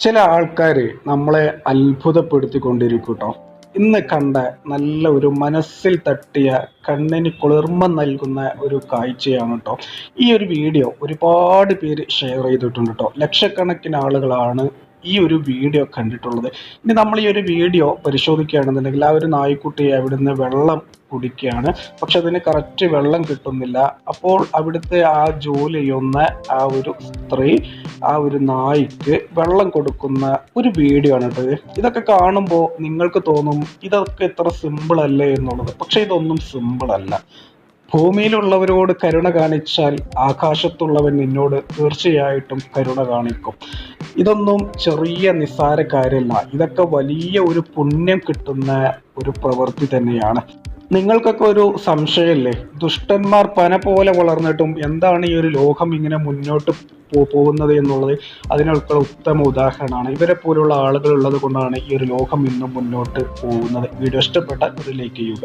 ചില ആൾക്കാർ നമ്മളെ അത്ഭുതപ്പെടുത്തിക്കൊണ്ടിരിക്കും കേട്ടോ ഇന്ന് കണ്ട നല്ല ഒരു മനസ്സിൽ തട്ടിയ കണ്ണിന് കുളിർമ നൽകുന്ന ഒരു കാഴ്ചയാണ് കേട്ടോ ഈ ഒരു വീഡിയോ ഒരുപാട് പേര് ഷെയർ ചെയ്തിട്ടുണ്ട് കേട്ടോ ലക്ഷക്കണക്കിന് ആളുകളാണ് ഈ ഒരു വീഡിയോ കണ്ടിട്ടുള്ളത്. ഇനി നമ്മൾ ഈ ഒരു വീഡിയോ പരിശോധിക്കുകയാണെന്നുണ്ടെങ്കിൽ ആ ഒരു നായ്ക്കുട്ടി അവിടുന്ന് വെള്ളം കുടിക്കുകയാണ്. പക്ഷെ അതിന് കറക്റ്റ് വെള്ളം കിട്ടുന്നില്ല. അപ്പോൾ അവിടുത്തെ ആ ജോലി ചെയ്യുന്ന ആ ഒരു സ്ത്രീ ആ ഒരു നായ്ക്ക് വെള്ളം കൊടുക്കുന്ന ഒരു വീഡിയോ ആണ് കേട്ടോ ഇതൊക്കെ കാണുമ്പോൾ നിങ്ങൾക്ക് തോന്നും ഇതൊക്കെ ഇത്ര സിമ്പിൾ അല്ലേ എന്നുള്ളത്. പക്ഷെ ഇതൊന്നും സിമ്പിൾ അല്ല. ഭൂമിയിലുള്ളവരോട് കരുണ കാണിച്ചാൽ ആകാശത്തുള്ളവൻ നിന്നോട് തീർച്ചയായിട്ടും കരുണ കാണിക്കും. ഇതൊന്നും ചെറിയ നിസ്സാര കാര്യമല്ല. ഇതൊക്കെ വലിയ ഒരു പുണ്യം കിട്ടുന്ന ഒരു പ്രവൃത്തി തന്നെയാണ്. നിങ്ങൾക്കൊക്കെ ഒരു സംശയമല്ലേ? ദുഷ്ടന്മാർ പന പോലെ വളർന്നിട്ടും എന്താണ് ഈ ഒരു ലോകം ഇങ്ങനെ മുന്നോട്ട് പോകുന്നത് എന്നുള്ളത്? അതിനൊക്കെ ഉത്തമ ഉദാഹരണമാണ്. ഇവരെ പോലുള്ള ആളുകൾ ഉള്ളത് കൊണ്ടാണ് ഈ ഒരു ലോകം ഇന്നും മുന്നോട്ട് പോകുന്നത്. വീഡിയോ ഇഷ്ടപ്പെട്ട ഒരു ലൈക്ക് ചെയ്യുക.